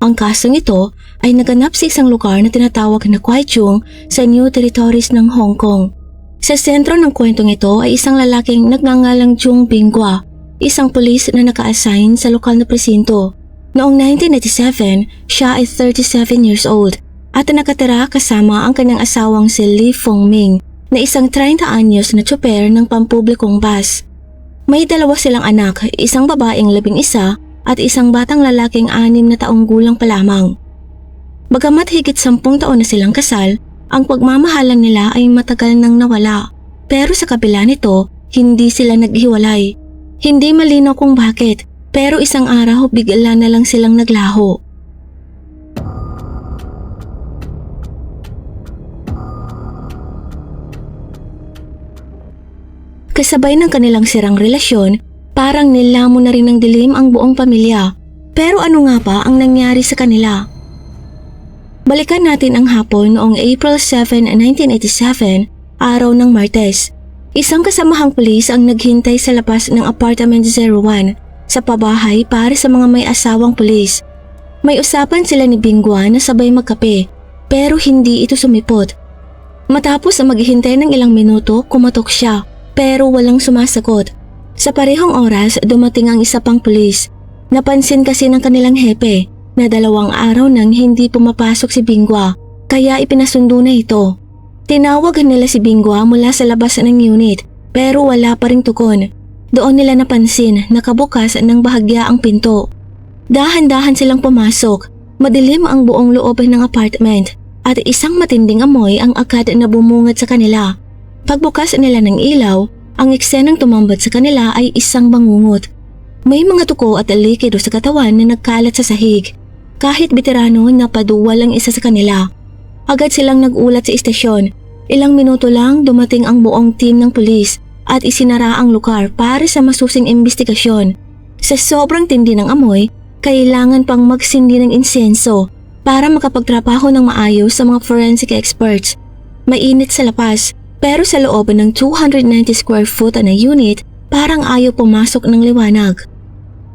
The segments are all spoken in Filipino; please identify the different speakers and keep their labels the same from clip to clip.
Speaker 1: Ang kasong ito ay naganap sa isang lugar na tinatawag na Kwaichung sa New Territories ng Hong Kong. Sa sentro ng kwentong ito ay isang lalaking nagngangalang Jung Bingwa, isang pulis na naka-assign sa lokal na presinto. Noong 1987, siya ay 37 years old at nakatira kasama ang kanyang asawang si Lee Fong Ming na isang 30 anyos na tsuper ng pampublikong bus. May dalawa silang anak, isang babaeng labing isa at isang batang lalaking anim na taong gulang pa lamang. Bagamat higit sampung taon na silang kasal, ang pagmamahalan nila ay matagal nang nawala. Pero sa kabila nito, hindi sila naghiwalay. Hindi malinaw kung bakit, pero isang araw bigla na lang silang naglaho. Kasabay ng kanilang sirang relasyon, parang nilamon na rin ng dilim ang buong pamilya. Pero ano nga pa ang nangyari sa kanila? Balikan natin ang hapon noong April 7, 1987, araw ng Martes. Isang kasamahang pulis ang naghintay sa labas ng apartment 01 sa pabahay para sa mga may asawang pulis. May usapan sila ni Bingwa na sabay magkape pero hindi ito sumipot. Matapos ang maghihintay ng ilang minuto, kumatok siya pero walang sumasagot. Sa parehong oras, dumating ang isa pang pulis. Napansin kasi ng kanilang hepe na dalawang araw nang hindi pumapasok si Bingwa kaya ipinasundo na ito. Tinawag nila si Bingwa mula sa labas ng unit pero wala pa ring tukon. Doon nila napansin na kabukas ng bahagya ang pinto. Dahan-dahan silang pumasok. Madilim ang buong loob ng apartment at isang matinding amoy ang agad na bumungad sa kanila. Pagbukas nila ng ilaw, ang eksenang tumambad sa kanila ay isang bangungot. May mga tuko at likido sa katawan na nagkalat sa sahig. Kahit veterano na paduwal ang isa sa kanila. Agad silang nagulat sa istasyon. Ilang minuto lang dumating ang buong team ng pulis at isinara ang lugar para sa masusing investigasyon. Sa sobrang tindi ng amoy, kailangan pang magsindi ng insenso para makapagtrabaho ng maayos sa mga forensic experts. Mainit sa lapas pero sa loob ng 290 square foot na unit parang ayaw pumasok ng liwanag.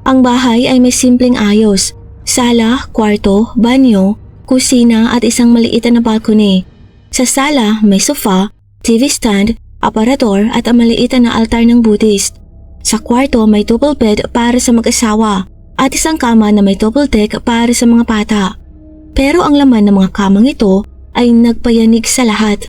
Speaker 1: Ang bahay ay may simpleng ayos. Sala, kwarto, banyo, kusina at isang maliit na balcony. Sa sala may sofa, TV stand aparador at ang maliit na altar ng Buddhist. Sa kwarto may double bed para sa mag-asawa at isang kama na may double deck para sa mga bata. Pero ang laman ng mga kamang ito ay nagpayanig sa lahat.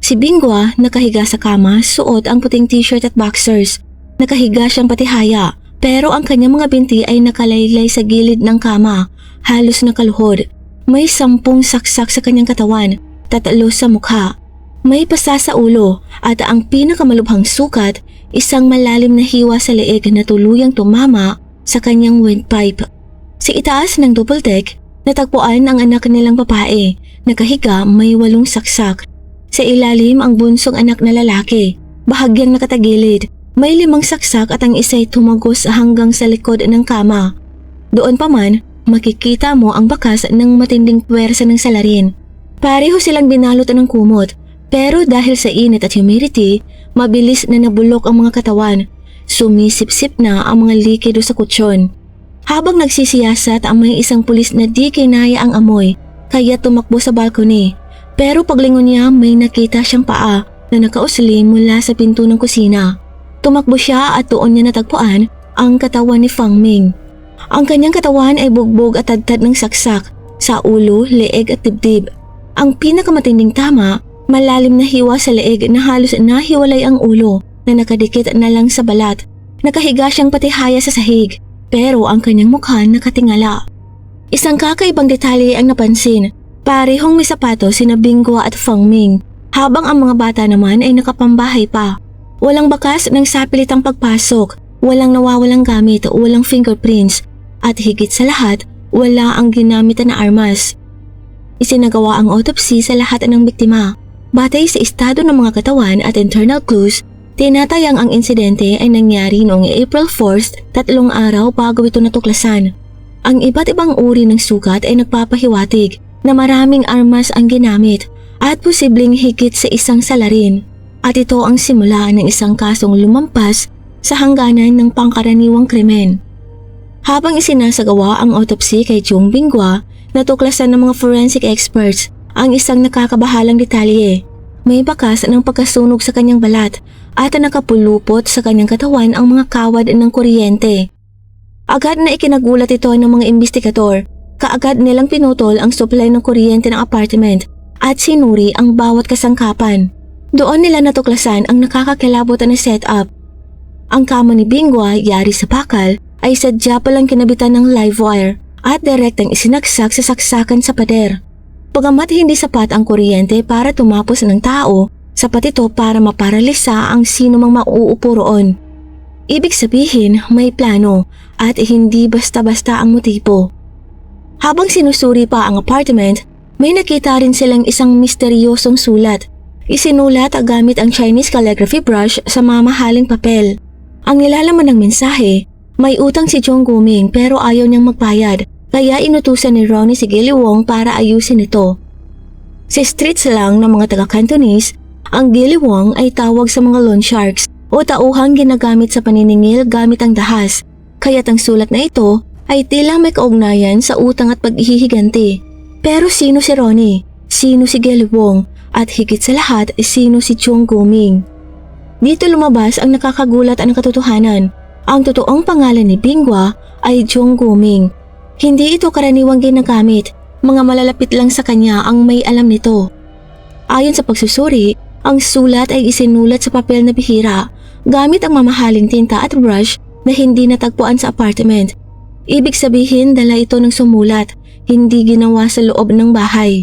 Speaker 1: Si Bingwa nakahiga sa kama suot ang puting t-shirt at boxers. Nakahiga siyang patihaya pero ang kanyang mga binti ay nakalaylay sa gilid ng kama, halos nakaluhod. May sampung saksak sa kanyang katawan, tatlo sa mukha may pasa sa ulo at ang pinakamalubhang sukat, isang malalim na hiwa sa leeg na tuluyang tumama sa kanyang windpipe. Sa itaas ng double deck, natagpuan ang anak nilang babae, nakahiga may walong saksak. Sa ilalim ang bunsong anak na lalaki, bahagyang nakatagilid, may limang saksak at ang isa'y tumagos hanggang sa likod ng kama. Doon pa man, makikita mo ang bakas ng matinding puwersa ng salarin. Pareho silang binalot ng kumot pero dahil sa init at humidity, mabilis na nabulok ang mga katawan. Sumisip-sip na ang mga likido sa kutsyon. Habang nagsisiyasat ang may isang pulis na di kinaya ang amoy, kaya tumakbo sa balcony. Pero paglingon niya may nakita siyang paa na nakausli mula sa pinto ng kusina. Tumakbo siya at doon niya natagpuan ang katawan ni Fang Ming. Ang kanyang katawan ay bugbog at tadtad ng saksak sa ulo, leeg at dibdib. Ang pinakamatinding tama Malalim na hiwa sa leeg na halos nahiwalay ang ulo na nakadikit na lang sa balat. Nakahiga siyang patihaya sa sahig pero ang kanyang mukha nakatingala. Isang kakaibang detalye ang napansin. Parehong may sapato sina Bingwa at Feng Ming habang ang mga bata naman ay nakapambahay pa. Walang bakas ng sapilitang pagpasok, walang nawawalang gamit, walang fingerprints at higit sa lahat, wala ang ginamit na armas. Isinagawa ang autopsy sa lahat ng biktima Batay sa estado ng mga katawan at internal clues, tinatayang ang insidente ay nangyari noong April 4 tatlong araw bago ito natuklasan. Ang iba't ibang uri ng sukat ay nagpapahiwatig na maraming armas ang ginamit at posibleng higit sa isang salarin. At ito ang simula ng isang kasong lumampas sa hangganan ng pangkaraniwang krimen. Habang isinasagawa ang autopsy kay Jung Bingwa, natuklasan ng mga forensic experts ang isang nakakabahalang detalye. May bakas ng pagkasunog sa kanyang balat at nakapulupot sa kanyang katawan ang mga kawad ng kuryente. Agad na ikinagulat ito ng mga investigador. Kaagad nilang pinutol ang supply ng kuryente ng apartment at sinuri ang bawat kasangkapan. Doon nila natuklasan ang nakakakilabot na setup. Ang kama ni Bingwa yari sa bakal ay sadya palang kinabitan ng live wire at direktang isinagsak sa saksakan sa pader. Pagamat hindi sapat ang kuryente para tumapos ng tao, sapat ito para maparalisa ang sino mang mauupo roon. Ibig sabihin may plano at hindi basta-basta ang motibo. Habang sinusuri pa ang apartment, may nakita rin silang isang misteryosong sulat. Isinulat gamit ang Chinese calligraphy brush sa mamahaling papel. Ang nilalaman ng mensahe, may utang si Jong Guming pero ayaw niyang magbayad kaya inutusan ni Ronnie si Gilly Wong para ayusin ito. Sa streets lang ng mga taga-Cantonese, ang Gilly Wong ay tawag sa mga loan sharks o tauhang ginagamit sa paniningil gamit ang dahas. Kaya't ang sulat na ito ay tila may kaugnayan sa utang at paghihiganti. Pero sino si Ronnie? Sino si Gilly Wong? At higit sa lahat, sino si Chung Guming? Dito lumabas ang nakakagulat ang katotohanan. Ang totoong pangalan ni Bingwa ay Jung Guming. Hindi ito karaniwang ginagamit. Mga malalapit lang sa kanya ang may alam nito. Ayon sa pagsusuri, ang sulat ay isinulat sa papel na bihira gamit ang mamahaling tinta at brush na hindi natagpuan sa apartment. Ibig sabihin dala ito ng sumulat, hindi ginawa sa loob ng bahay.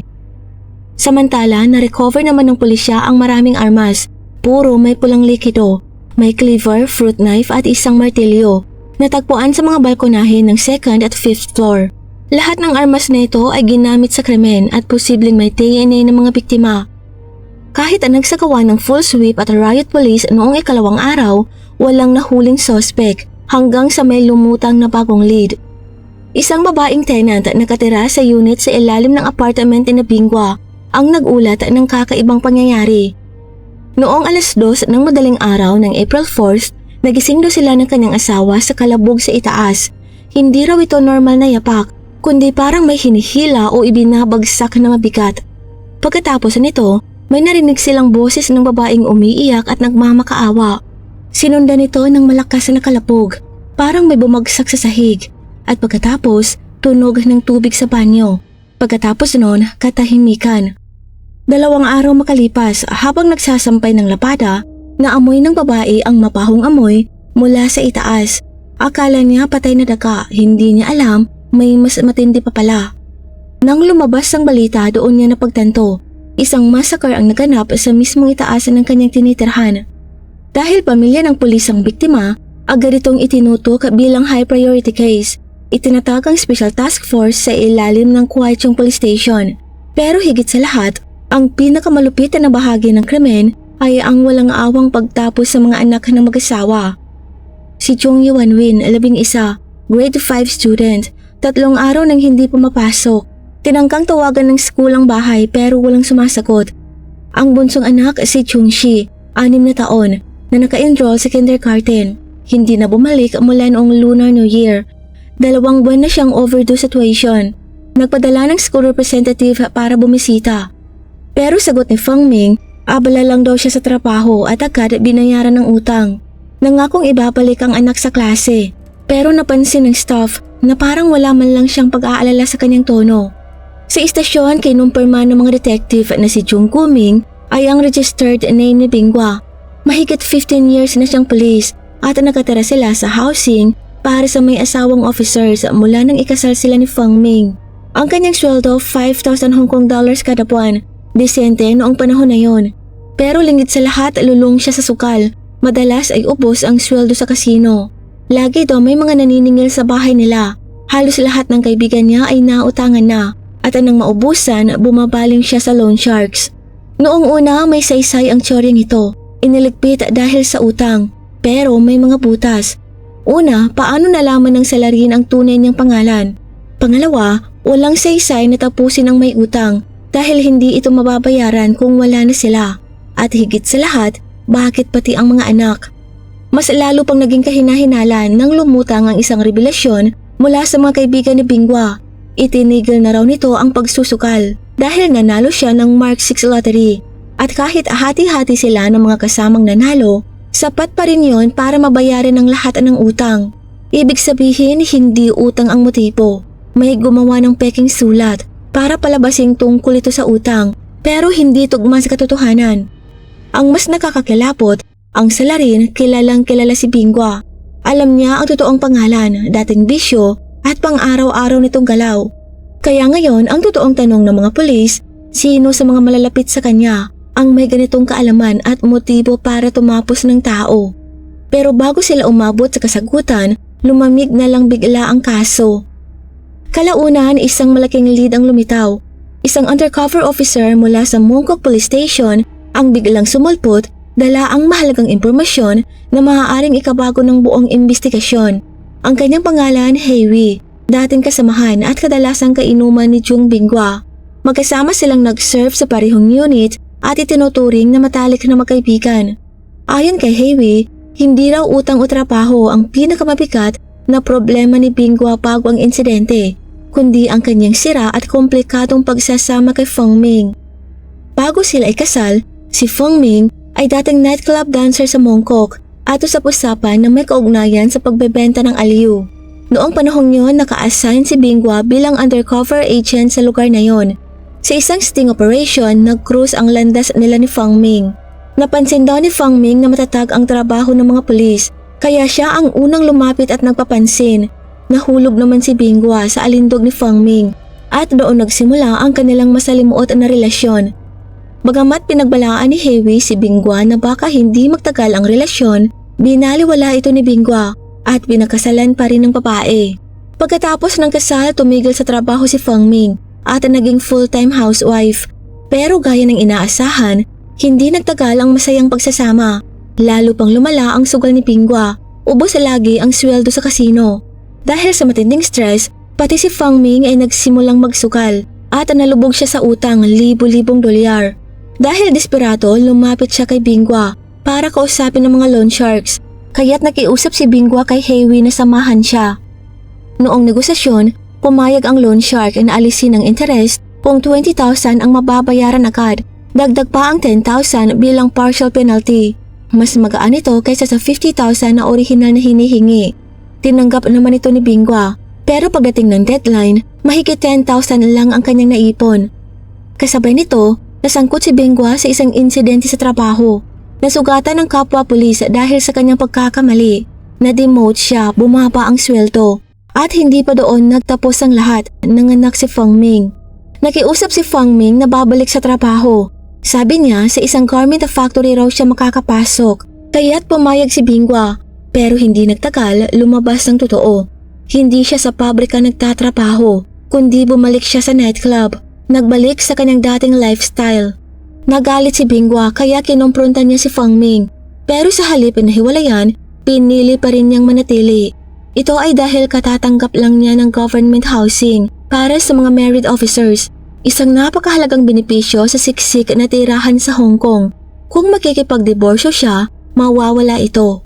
Speaker 1: Samantala, na-recover naman ng pulisya ang maraming armas. Puro may pulang likido, may cleaver, fruit knife at isang martilyo. Natagpuan sa mga balkonahe ng second at fifth floor. Lahat ng armas na ito ay ginamit sa krimen at posibleng may DNA ng mga biktima. Kahit ang nagsagawa ng full sweep at riot police noong ikalawang araw, walang nahuling suspect hanggang sa may lumutang na bagong lead. Isang babaeng tenant nakatira sa unit sa ilalim ng apartment ni Bingwa ang nagulat ng kakaibang pangyayari. Noong alas dos ng madaling araw ng April 4th, nagising daw sila ng kanyang asawa sa kalabog sa itaas. Hindi raw ito normal na yapak, kundi parang may hinihila o ibinabagsak na mabigat. Pagkatapos nito, may narinig silang boses ng babaeng umiiyak at nagmamakaawa. Sinundan ito ng malakas na kalapog, parang may bumagsak sa sahig. At pagkatapos, tunog ng tubig sa banyo. Pagkatapos noon, katahimikan. Dalawang araw makalipas habang nagsasampay ng lapada, naamoy ng babae ang mapahong amoy mula sa itaas. Akala niya patay na daga, hindi niya alam may mas matindi pa pala. Nang lumabas ang balita doon niya napagtanto, isang massacre ang naganap sa mismong itaas ng kanyang tinitirhan. Dahil pamilya ng pulis ang biktima, agad itong itinutok bilang high priority case. Itinatag ang special task force sa ilalim ng Kuwaichong Police Station. Pero higit sa lahat, ang pinakamalupit na bahagi ng krimen ay ang walang awang pagtapos sa mga anak ng mag-asawa. Si Chung Yuan-win, labing isa, grade 5 student, tatlong araw nang hindi pumapasok. Tinangkang tawagan ng school ang bahay pero walang sumasagot. Ang bunsong anak si Chung Shi, anim na taon, na naka-enroll sa kindergarten. Hindi na bumalik mula noong Lunar New Year. Dalawang buwan na siyang overdue situation. Nagpadala ng school representative para bumisita. Pero sagot ni Feng Ming, abala lang daw siya sa trabaho at agad binayaran ng utang. Nangakong ibabalik ang anak sa klase. Pero napansin ng staff na parang wala man lang siyang pag-aalala sa kanyang tono. Sa istasyon, kinumpirma ng mga detective na si Jung Kuming ay ang registered name ni Bingwa. Mahigit 15 years na siyang police at nakatira sila sa housing para sa may asawang officers mula nang ikasal sila ni Feng Ming. Ang kanyang sweldo 5,000 Hong Kong dollars kada buwan Desente noong panahon na yon. Pero lingid sa lahat lulong siya sa sukal. Madalas ay ubos ang sweldo sa kasino. Lagi daw may mga naniningil sa bahay nila. Halos lahat ng kaibigan niya ay nautangan na at anang maubusan bumabaling siya sa loan sharks. Noong una may saysay ang tsoryang ito. Iniligpit dahil sa utang pero may mga butas. Una, paano nalaman ng salarin ang tunay niyang pangalan? Pangalawa, walang saysay na tapusin ang may utang dahil hindi ito mababayaran kung wala na sila. At higit sa lahat, bakit pati ang mga anak? Mas lalo pang naging kahinahinalan nang lumutang ang isang revelasyon mula sa mga kaibigan ni Bingwa. Itinigil na raw nito ang pagsusukal dahil nanalo siya ng Mark 6 lottery. At kahit hati-hati sila ng mga kasamang nanalo, sapat pa rin yon para mabayaran ang lahat ng utang. Ibig sabihin hindi utang ang motibo. May gumawa ng peking sulat para palabasing tungkol ito sa utang pero hindi tugma sa katotohanan. Ang mas nakakakilapot, ang salarin kilalang kilala si Bingwa. Alam niya ang totoong pangalan, dating bisyo at pang-araw-araw nitong galaw. Kaya ngayon ang totoong tanong ng mga pulis, sino sa mga malalapit sa kanya ang may ganitong kaalaman at motibo para tumapos ng tao. Pero bago sila umabot sa kasagutan, lumamig na lang bigla ang kaso. Kalaunan isang malaking lead ang lumitaw. Isang undercover officer mula sa Mungkok Police Station ang biglang sumulpot dala ang mahalagang impormasyon na maaaring ikabago ng buong investigasyon. Ang kanyang pangalan, Heiwi, dating kasamahan at kadalasang kainuman ni Jung Bingwa. Magkasama silang nag-serve sa parehong unit at itinuturing na matalik na magkaibigan. Ayon kay Heiwi, hindi raw utang o trabaho ang pinakamabigat na problema ni Bingwa bago ang insidente, kundi ang kanyang sira at komplikadong pagsasama kay Feng Ming. Bago sila ikasal, si Feng Ming ay dating nightclub dancer sa Mongkok at usap-usapan na may kaugnayan sa pagbebenta ng aliw. Noong panahong yon naka-assign si Bingwa bilang undercover agent sa lugar na yon. Sa isang sting operation, nag-cruise ang landas nila ni Fang Ming. Napansin daw ni Fang Ming na matatag ang trabaho ng mga pulis, kaya siya ang unang lumapit at nagpapansin. Nahulog naman si Bingwa sa alindog ni Fang Ming at doon nagsimula ang kanilang masalimuot na relasyon. Bagamat pinagbalaan ni Hewi si Bingwa na baka hindi magtagal ang relasyon, binaliwala ito ni Bingwa at pinakasalan pa rin ng babae. Pagkatapos ng kasal, tumigil sa trabaho si Feng Ming at naging full-time housewife. Pero gaya ng inaasahan, hindi nagtagal ang masayang pagsasama. Lalo pang lumala ang sugal ni Bingwa. Ubos lagi ang sweldo sa kasino. Dahil sa matinding stress, pati si Feng Ming ay nagsimulang magsukal at nalubog siya sa utang libo-libong dolyar. Dahil desperado, lumapit siya kay Bingwa para kausapin ng mga loan sharks. Kaya't nakiusap si Bingwa kay Heiwi na samahan siya. Noong negosasyon, pumayag ang loan shark na alisin ng interest kung 20,000 ang mababayaran agad. Dagdag pa ang 10,000 bilang partial penalty. Mas magaan ito kaysa sa 50,000 na orihinal na hinihingi. Tinanggap naman ito ni Bingwa. Pero pagdating ng deadline, mahigit 10,000 lang ang kanyang naipon. Kasabay nito, Nasangkot si Bengwa sa isang insidente sa trabaho. Nasugatan ng kapwa pulis dahil sa kanyang pagkakamali. Na-demote siya, bumaba ang sweldo. At hindi pa doon nagtapos ang lahat, nanganak si Feng Ming. Nakiusap si Feng Ming na babalik sa trabaho. Sabi niya sa isang garment factory raw siya makakapasok. Kaya't pumayag si Bingwa. Pero hindi nagtagal, lumabas ng totoo. Hindi siya sa pabrika nagtatrabaho, kundi bumalik siya sa nightclub. Nagbalik sa kanyang dating lifestyle. Nagalit si Bingwa kaya kinumpronta niya si Fang Ming. Pero sa halip na hiwalayan, pinili pa rin niyang manatili. Ito ay dahil katatanggap lang niya ng government housing para sa mga married officers. Isang napakahalagang benepisyo sa siksik na tirahan sa Hong Kong. Kung makikipagdiborsyo siya, mawawala ito.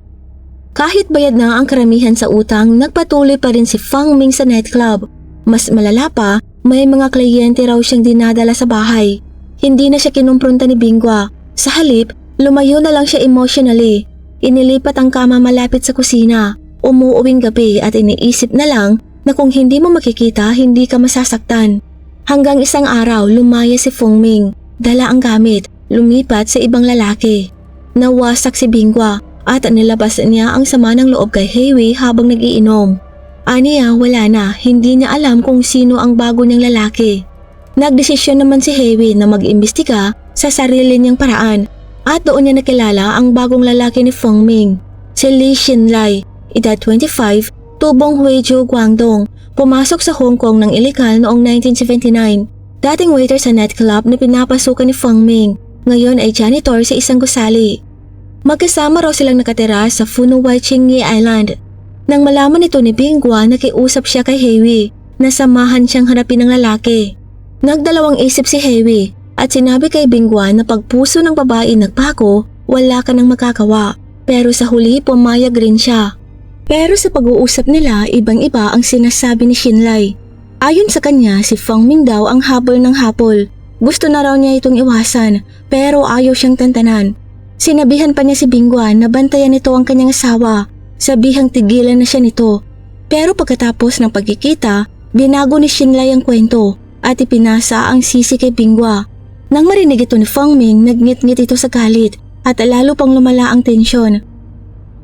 Speaker 1: Kahit bayad na ang karamihan sa utang, nagpatuloy pa rin si Fang Ming sa nightclub. Mas malala pa, may mga kliyente raw siyang dinadala sa bahay. Hindi na siya kinumpronta ni Bingwa. Sa halip, lumayo na lang siya emotionally. Inilipat ang kama malapit sa kusina. Umuuwing gabi at iniisip na lang na kung hindi mo makikita, hindi ka masasaktan. Hanggang isang araw, lumaya si Feng Ming. Dala ang gamit, lumipat sa ibang lalaki. Nawasak si Bingwa at nilabas niya ang sama ng loob kay Heiwi habang nagiinom. Aniya wala na, hindi niya alam kung sino ang bago niyang lalaki. Nagdesisyon naman si Hewi na mag-imbestiga sa sarili niyang paraan at doon niya nakilala ang bagong lalaki ni Feng Ming, si Li Xinlai, edad 25, tubong Huizhou, Guangdong, pumasok sa Hong Kong ng ilegal noong 1979. Dating waiter sa nightclub na pinapasukan ni Feng Ming, ngayon ay janitor sa isang gusali. Magkasama raw silang nakatira sa Funuwai Qingyi Island nang malaman nito ni Bingwa, nakiusap siya kay Hewi na samahan siyang harapin ng lalaki. Nagdalawang isip si Hewi at sinabi kay Bingwa na pagpuso ng babae nagpako, wala ka nang makakawa. Pero sa huli pumayag rin siya. Pero sa pag-uusap nila, ibang-iba ang sinasabi ni Shinlai. Ayon sa kanya, si Feng Ming daw ang habol ng hapol. Gusto na raw niya itong iwasan, pero ayaw siyang tantanan. Sinabihan pa niya si Bingwa na bantayan nito ang kanyang asawa. Sabihang tigilan na siya nito. Pero pagkatapos ng pagkikita, binago ni Shinlai ang kwento at ipinasa ang sisi kay Bingwa. Nang marinig ito ni Feng Ming, nagngit-ngit ito sa galit at lalo pang lumala ang tensyon.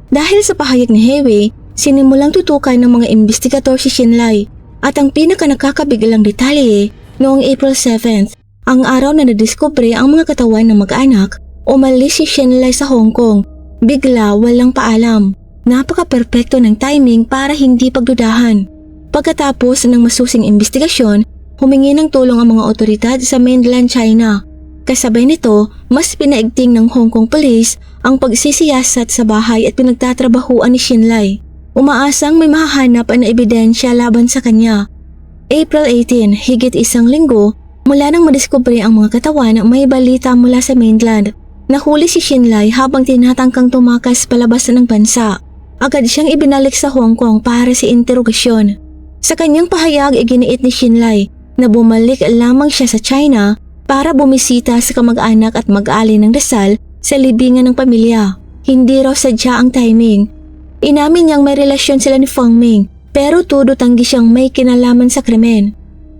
Speaker 1: Dahil sa pahayag ni Hewe, sinimulang tutukan ng mga investigador si Shinlai at ang pinaka nakakabiglang detalye noong April 7th, ang araw na nadiskubre ang mga katawan ng mag-anak, umalis si Shinlai sa Hong Kong. Bigla walang paalam. Napaka-perpekto ng timing para hindi pagdudahan. Pagkatapos ng masusing investigasyon, humingi ng tulong ang mga otoridad sa mainland China. Kasabay nito, mas pinaigting ng Hong Kong Police ang pagsisiyasat sa bahay at pinagtatrabahuan ni Shinlai. Umaasang may mahahanap na ebidensya laban sa kanya. April 18, higit isang linggo, mula nang madiskubre ang mga katawan may balita mula sa mainland. Nahuli si Shinlai habang tinatangkang tumakas palabas ng bansa. Agad siyang ibinalik sa Hong Kong para sa interogasyon. Sa kanyang pahayag iginiit ni Shinlai na bumalik lamang siya sa China para bumisita sa kamag-anak at mag-ali ng dasal sa libingan ng pamilya. Hindi raw sadya ang timing. Inamin niyang may relasyon sila ni Feng Ming pero tudo tanggi siyang may kinalaman sa krimen.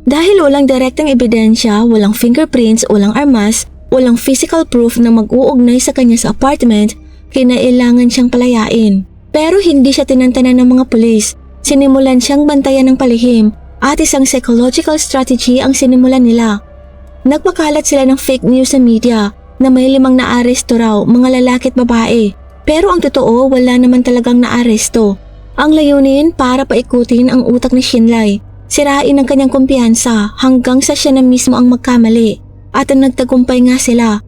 Speaker 1: Dahil walang direktang ebidensya, walang fingerprints, walang armas, walang physical proof na mag-uugnay sa kanya sa apartment, kinailangan siyang palayain. Pero hindi siya tinantanan ng mga pulis. Sinimulan siyang bantayan ng palihim at isang psychological strategy ang sinimulan nila. Nagpakalat sila ng fake news sa media na may limang naaresto raw mga lalaki at babae. Pero ang totoo wala naman talagang naaresto. Ang layunin para paikutin ang utak ni Shinlai. Sirain ang kanyang kumpiyansa hanggang sa siya na mismo ang magkamali. At ang nagtagumpay nga sila.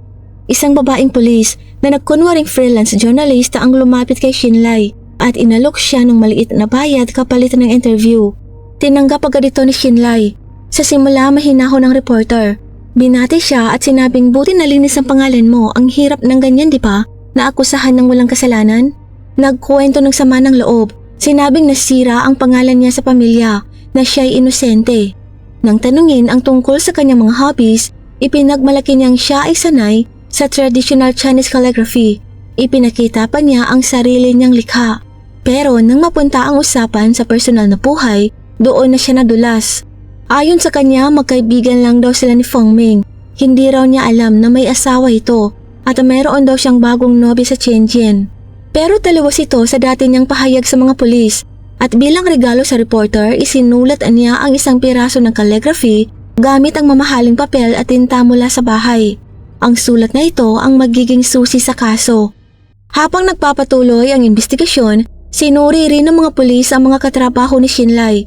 Speaker 1: Isang babaeng pulis na nagkunwaring freelance journalist ang lumapit kay Shinlai at inalok siya ng maliit na bayad kapalit ng interview. Tinanggap agad ito ni Shinlai. Sa simula mahinahon ng reporter. Binati siya at sinabing buti nalinis ang pangalan mo, ang hirap ng ganyan di ba? Naakusahan ng walang kasalanan? Nagkwento ng sama ng loob. Sinabing nasira ang pangalan niya sa pamilya na siya'y inosente. Nang tanungin ang tungkol sa kanyang mga hobbies, ipinagmalaki niyang siya ay sanay sa traditional Chinese calligraphy. Ipinakita pa niya ang sarili niyang likha. Pero nang mapunta ang usapan sa personal na buhay, doon na siya nadulas. Ayon sa kanya, magkaibigan lang daw sila ni Feng Ming. Hindi raw niya alam na may asawa ito at mayroon daw siyang bagong nobya sa Shenzhen. Pero taliwas ito sa dati niyang pahayag sa mga pulis at bilang regalo sa reporter, isinulat niya ang isang piraso ng calligraphy gamit ang mamahaling papel at tinta mula sa bahay. Ang sulat na ito ang magiging susi sa kaso. Habang nagpapatuloy ang investigasyon, Sinuri rin ng mga pulis ang mga katrabaho ni Shinlai.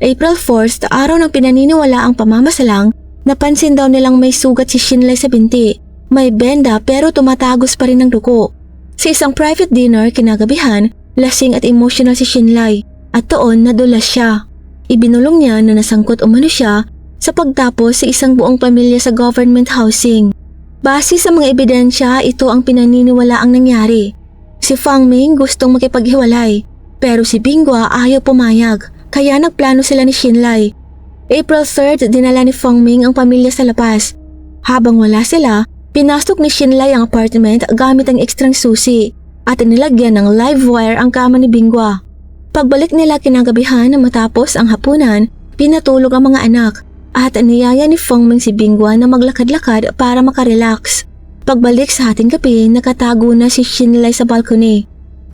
Speaker 1: April 4th, araw ng pinaniniwala ang pamamasalang, napansin daw nilang may sugat si Shinlai sa binti. May benda pero tumatagos pa rin ng dugo. Sa isang private dinner kinagabihan, lasing at emotional si Shinlai at doon nadulas siya. Ibinulong niya na nasangkot umano siya sa pagtapos sa isang buong pamilya sa government housing. Base sa mga ebidensya, ito ang pinaniniwala ang nangyari. Si Fang Ming gustong makipaghiwalay pero si Bingwa ayaw pumayag kaya nagplano sila ni Shinlai. April 3rd dinala ni Fang Ming ang pamilya sa labas. Habang wala sila, pinasok ni Shinlai ang apartment gamit ang ekstrang susi at nilagyan ng live wire ang kama ni Bingwa. Pagbalik nila kinagabihan na matapos ang hapunan, pinatulog ang mga anak at niyaya ni Feng Ming si Bingwa na maglakad-lakad para makarelax. Pagbalik sa ating gabi, nakatago na si Shinlai sa balcony.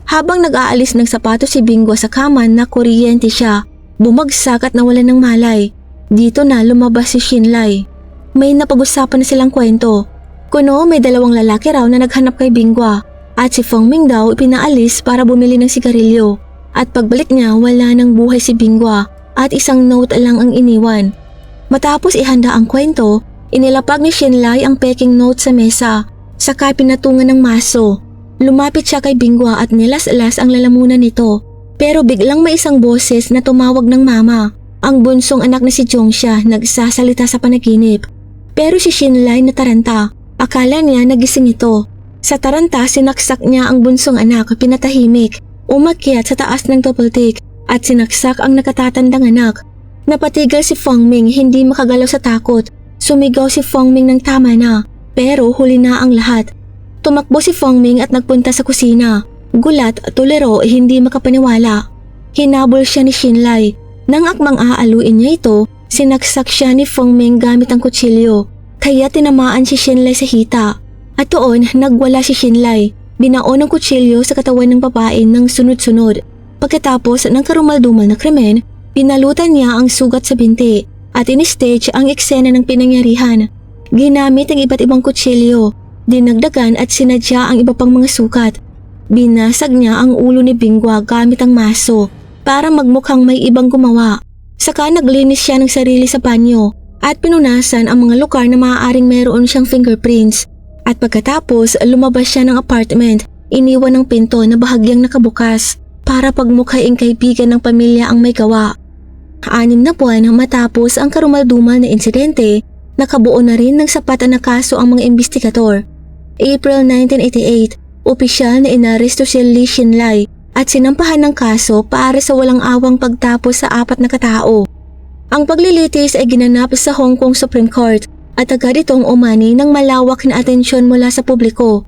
Speaker 1: Habang nag-aalis ng sapatos si Bingwa sa kaman na kuryente siya, bumagsak at nawalan ng malay. Dito na lumabas si Shinlai. May napag-usapan na silang kwento. Kuno may dalawang lalaki raw na naghanap kay Bingwa at si Feng Ming daw ipinaalis para bumili ng sigarilyo. At pagbalik niya wala nang buhay si Bingwa at isang note lang ang iniwan. Matapos ihanda ang kwento, Inilapag ni Shinlai ang peking note sa mesa, saka pinatungan ng maso. Lumapit siya kay Bingwa at nilas-las ang lalamunan nito. Pero biglang may isang boses na tumawag ng mama. Ang bunsong anak na si Jongsha nagsasalita sa panaginip. Pero si Shinlai nataranta. Akala niya nagising ito. Sa taranta sinaksak niya ang bunsong anak pinatahimik. umakyat sa taas ng topoltik at sinaksak ang nakatatandang anak. Napatigil si Fongming hindi makagalaw sa takot. Sumigaw si Fongming ng tama na, pero huli na ang lahat. Tumakbo si Fongming at nagpunta sa kusina. Gulat, tulero, hindi makapaniwala. Hinabol siya ni Shinlai. Nang akmang aaluin niya ito, sinaksak siya ni Fongming gamit ang kutsilyo. Kaya tinamaan si Shinlai sa hita. At doon, nagwala si Shinlai. Binaon ang kutsilyo sa katawan ng babae ng sunod-sunod. Pagkatapos ng karumaldumal na krimen, pinalutan niya ang sugat sa binti at in-stage ang eksena ng pinangyarihan. Ginamit ang iba't ibang kutsilyo, dinagdagan at sinadya ang iba pang mga sukat. Binasag niya ang ulo ni Bingwa gamit ang maso para magmukhang may ibang gumawa. Saka naglinis siya ng sarili sa banyo at pinunasan ang mga lugar na maaaring meron siyang fingerprints. At pagkatapos lumabas siya ng apartment, iniwan ng pinto na bahagyang nakabukas para pagmukhaing kaibigan ng pamilya ang may gawa. Anim na buwan matapos ang karumaldumal na insidente, nakabuo na rin ng sapat na kaso ang mga investigador. April 1988, opisyal na inaresto si Li Xinlai at sinampahan ng kaso para sa walang awang pagtapos sa apat na katao. Ang paglilitis ay ginanap sa Hong Kong Supreme Court at agad itong umani ng malawak na atensyon mula sa publiko.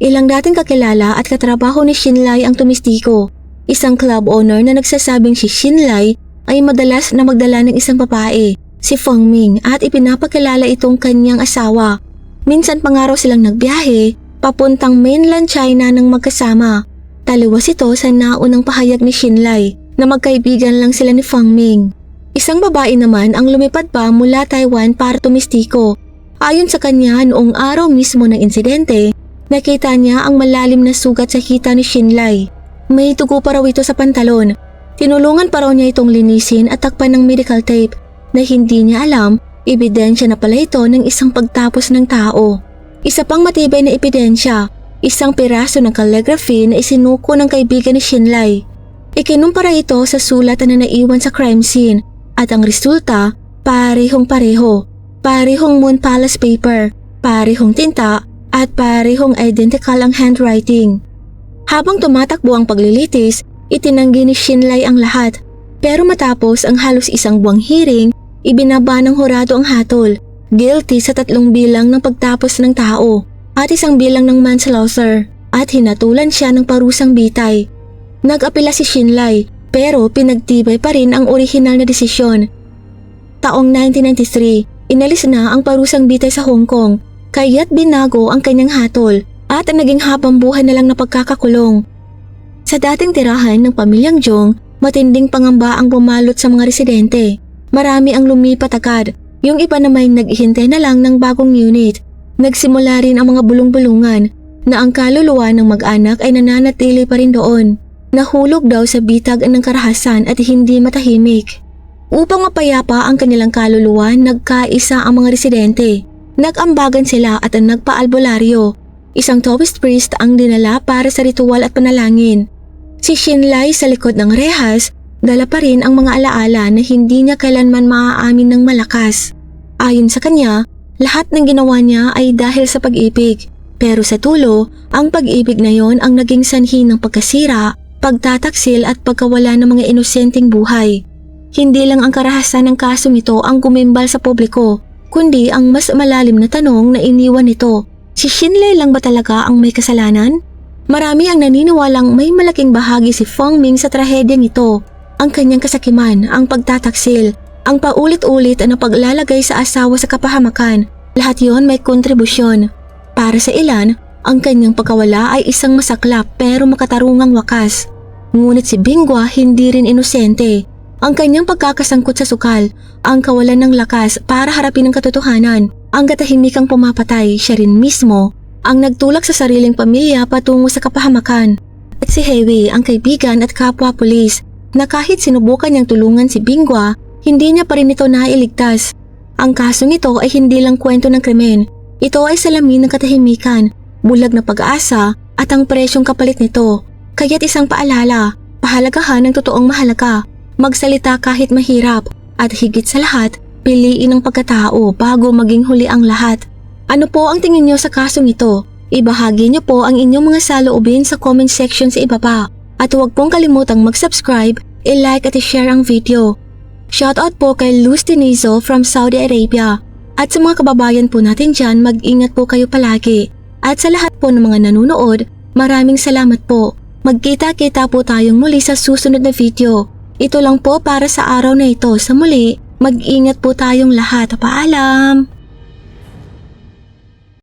Speaker 1: Ilang dating kakilala at katrabaho ni Shinlai ang tumistiko. Isang club owner na nagsasabing si Shinlai ay madalas na magdala ng isang babae, si Feng Ming at ipinapakilala itong kanyang asawa. Minsan pa nga raw silang nagbiyahe papuntang mainland China ng magkasama. Taliwas ito sa naunang pahayag ni Shinlai na magkaibigan lang sila ni Feng Ming. Isang babae naman ang lumipad pa mula Taiwan para tumistiko. Ayon sa kanya noong araw mismo ng insidente, nakita niya ang malalim na sugat sa hita ni Shinlai. May tugo pa raw ito sa pantalon. Tinulungan pa raw niya itong linisin at takpan ng medical tape na hindi niya alam, ebidensya na pala ito ng isang pagtapos ng tao. Isa pang matibay na ebidensya, isang piraso ng calligraphy na isinuko ng kaibigan ni Shinlai. Ikinumpara ito sa sulat na naiwan sa crime scene at ang resulta, parehong pareho. Parehong Moon Palace paper, parehong tinta at parehong identical ang handwriting. Habang tumatakbo ang paglilitis, itinanggi ni Shinlai ang lahat. Pero matapos ang halos isang buwang hearing, ibinaba ng hurado ang hatol. Guilty sa tatlong bilang ng pagtapos ng tao at isang bilang ng manslaughter at hinatulan siya ng parusang bitay. Nag-apela si Shinlai pero pinagtibay pa rin ang orihinal na desisyon. Taong 1993, inalis na ang parusang bitay sa Hong Kong kaya't binago ang kanyang hatol at naging habang buhay na lang na pagkakakulong. Sa dating tirahan ng pamilyang Jong, matinding pangamba ang bumalot sa mga residente. Marami ang lumipat agad, yung iba naman naghihintay na lang ng bagong unit. Nagsimula rin ang mga bulong-bulungan na ang kaluluwa ng mag-anak ay nananatili pa rin doon. Nahulog daw sa bitag ng karahasan at hindi matahimik. Upang mapayapa ang kanilang kaluluwa, nagkaisa ang mga residente. Nag-ambagan sila at nagpaalbularyo. Isang Taoist priest ang dinala para sa ritual at panalangin. Si Shinlai sa likod ng rehas, dala pa rin ang mga alaala na hindi niya kailanman maaamin ng malakas. Ayon sa kanya, lahat ng ginawa niya ay dahil sa pag-ibig. Pero sa tulo, ang pag-ibig na yon ang naging sanhi ng pagkasira pagtataksil at pagkawala ng mga inosenteng buhay. Hindi lang ang karahasan ng kasong ito ang gumimbal sa publiko, kundi ang mas malalim na tanong na iniwan nito. Si Shinlei lang ba talaga ang may kasalanan? Marami ang naniniwalang may malaking bahagi si Feng Ming sa trahedyang ito. Ang kanyang kasakiman, ang pagtataksil, ang paulit-ulit na paglalagay sa asawa sa kapahamakan, lahat yon may kontribusyon. Para sa ilan, ang kanyang pagkawala ay isang masaklap pero makatarungang wakas. Ngunit si Bingwa hindi rin inosente. Ang kanyang pagkakasangkot sa sukal, ang kawalan ng lakas para harapin ang katotohanan, ang katahimikang pumapatay siya rin mismo, ang nagtulak sa sariling pamilya patungo sa kapahamakan. At si Hewi, ang kaibigan at kapwa pulis, na kahit sinubukan niyang tulungan si Bingwa, hindi niya pa rin ito nailigtas. Ang kasong ito ay hindi lang kwento ng krimen, ito ay salamin ng katahimikan bulag na pag-asa at ang presyong kapalit nito. Kaya't isang paalala, pahalagahan ng totoong mahalaga, magsalita kahit mahirap at higit sa lahat, piliin ang pagkatao bago maging huli ang lahat. Ano po ang tingin niyo sa kasong ito? Ibahagi niyo po ang inyong mga saloobin sa comment section sa ibaba. At huwag pong kalimutang mag-subscribe, i-like at i-share ang video. Shoutout po kay Luz Denizo from Saudi Arabia. At sa mga kababayan po natin dyan, mag-ingat po kayo palagi. At sa lahat po ng mga nanonood, maraming salamat po. Magkita-kita po tayong muli sa susunod na video. Ito lang po para sa araw na ito. Sa muli, mag-ingat po tayong lahat. Paalam!